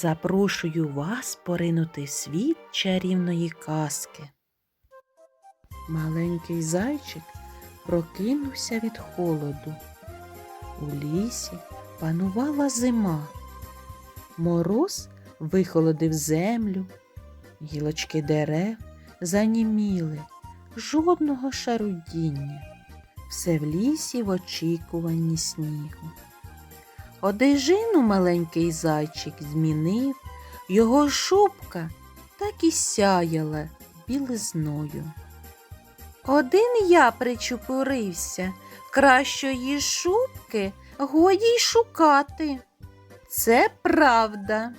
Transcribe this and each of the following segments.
запрошую вас поринути світ чарівної казки. Маленький зайчик прокинувся від холоду. У лісі панувала зима. Мороз вихолодив землю, гілочки дерев заніміли, жодного шарудіння. Все в лісі в очікуванні снігу. Одежину маленький зайчик змінив, його шубка так і сяяла білизною. Один я причупурився, кращої шубки годі й шукати. Це правда.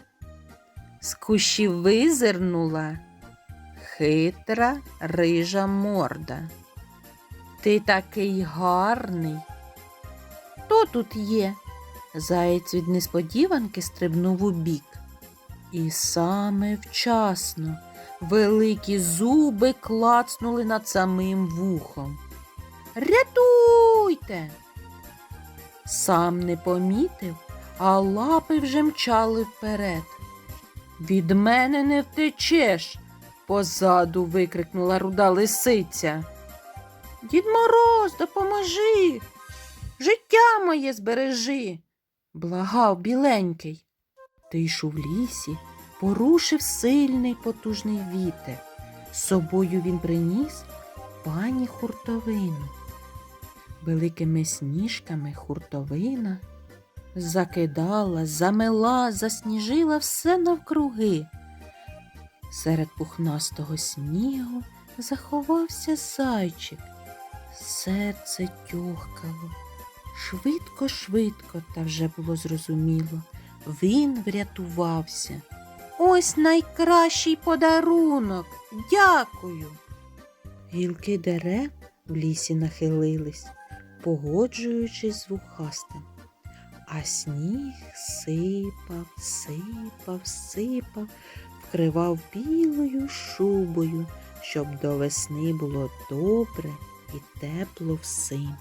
З кущів визирнула хитра рижа морда. Ти такий гарний. Хто тут є? Заєць від несподіванки стрибнув у бік. І саме вчасно великі зуби клацнули над самим вухом. Рятуйте! Сам не помітив, а лапи вже мчали вперед. Від мене не втечеш, позаду викрикнула руда лисиця. Дід Мороз, допоможи. Життя моє збережи, благав біленький. Тишу в лісі порушив сильний потужний вітер. З собою він приніс пані хуртовину. Великими сніжками хуртовина закидала, замела, засніжила все навкруги. Серед пухнастого снігу заховався зайчик. Серце тьохкало. Швидко, швидко, та вже було зрозуміло. Він врятувався. Ось найкращий подарунок. Дякую. Гілки дерев в лісі нахилились, погоджуючись з вухастим. А сніг сипав, сипав, сипав, вкривав білою шубою, щоб до весни було добре і тепло всім.